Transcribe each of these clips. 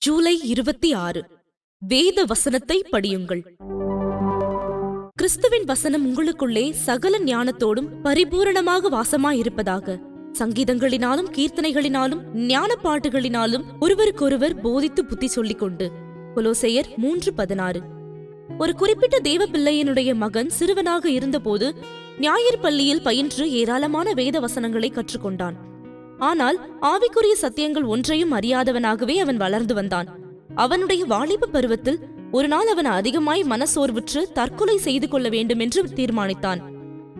ஜூலை இருபத்தி ஆறு. வேத வசனத்தை படியுங்கள். கிறிஸ்துவின் வசனம் உங்களுக்குள்ளே சகல ஞானத்தோடும் பரிபூரணமாக வாசமாயிருப்பதாக. சங்கீதங்களினாலும் கீர்த்தனைகளினாலும் ஞான பாட்டுகளினாலும் ஒருவருக்கொருவர் போதித்து புத்தி சொல்லிக் கொண்டு கொலோசையர் மூன்று பதினாறு. ஒரு குறிப்பிட்ட தேவ பிள்ளையனுடைய மகன் சிறுவனாக இருந்தபோது ஞாயிற் பள்ளியில் பயின்று ஏராளமான வேத வசனங்களை கற்றுக்கொண்டான். ஆனால் ஆவிக்குரிய சத்தியங்கள் ஒன்றையும் அறியாதவனாகவே அவன் வளர்ந்து வந்தான். அவனுடைய வாலிப பருவத்தில் ஒரு நாள் அவன் அதிகமாய் மனசோர்வுற்று தற்கொலை செய்து கொள்ள வேண்டும் என்று தீர்மானித்தான்.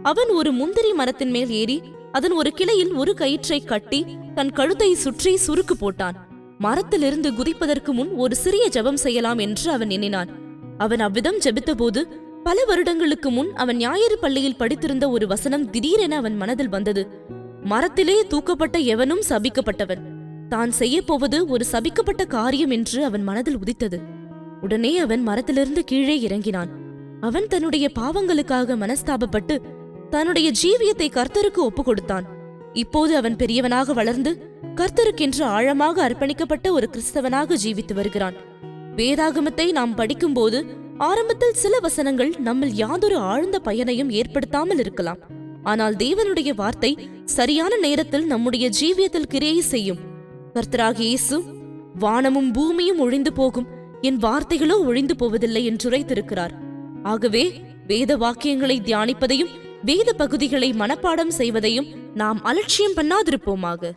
அவன் ஒரு முந்திரி மரத்தின் மேல் ஏறி அதன் ஒரு கிளையில் ஒரு கயிற்றை கட்டி தன் கழுத்தை சுற்றி சுருக்கு போட்டான். மரத்திலிருந்து குதிப்பதற்கு முன் ஒரு சிறிய ஜெபம் செய்யலாம் என்று அவன் எண்ணினான். அவன் அவ்விதம் ஜெபித்தபோது பல வருடங்களுக்கு முன் அவன் ஞாயிறு பள்ளியில் படித்திருந்த ஒரு வசனம் திடீரென அவன் மனதில் வந்தது. மரத்திலே தூக்கப்பட்ட எவனும் சபிக்கப்பட்டவன். தான் செய்யப்போவது ஒரு சபிக்கப்பட்ட காரியம் என்று அவன் மனதில் உதித்தது. உடனே அவன் மரத்திலிருந்து கீழே இறங்கினான். அவன் தன்னுடைய பாவங்களுக்காக மனஸ்தாபப்பட்டு தன்னுடைய ஜீவியத்தை கர்த்தருக்கு ஒப்புக் கொடுத்தான் இப்போது அவன் பெரியவனாக வளர்ந்து கர்த்தருக்கென்று ஆழமாக அர்ப்பணிக்கப்பட்ட ஒரு கிறிஸ்தவனாக ஜீவித்து வருகிறான். வேதாகமத்தை நாம் படிக்கும்போது ஆரம்பத்தில் சில வசனங்கள் நம்மில் யாதொரு ஆழ்ந்த பயனையும் ஏற்படுத்தாமல் இருக்கலாம். ஆனால் தேவனுடைய வார்த்தை சரியான நேரத்தில் நம்முடைய ஜீவியத்தில் கிரியை செய்யும். கர்த்தராக இயேசு வானமும் பூமியும் ஒழிந்து போகும். என் வார்த்தைகளோ ஒழிந்து போவதில்லை என்றுரைத்திருக்கிறார் ஆகவே வேத வாக்கியங்களை தியானிப்பதையும் வேத பகுதிகளை மனப்பாடம் செய்வதையும் நாம் அலட்சியம் பண்ணாதிருப்போமாக.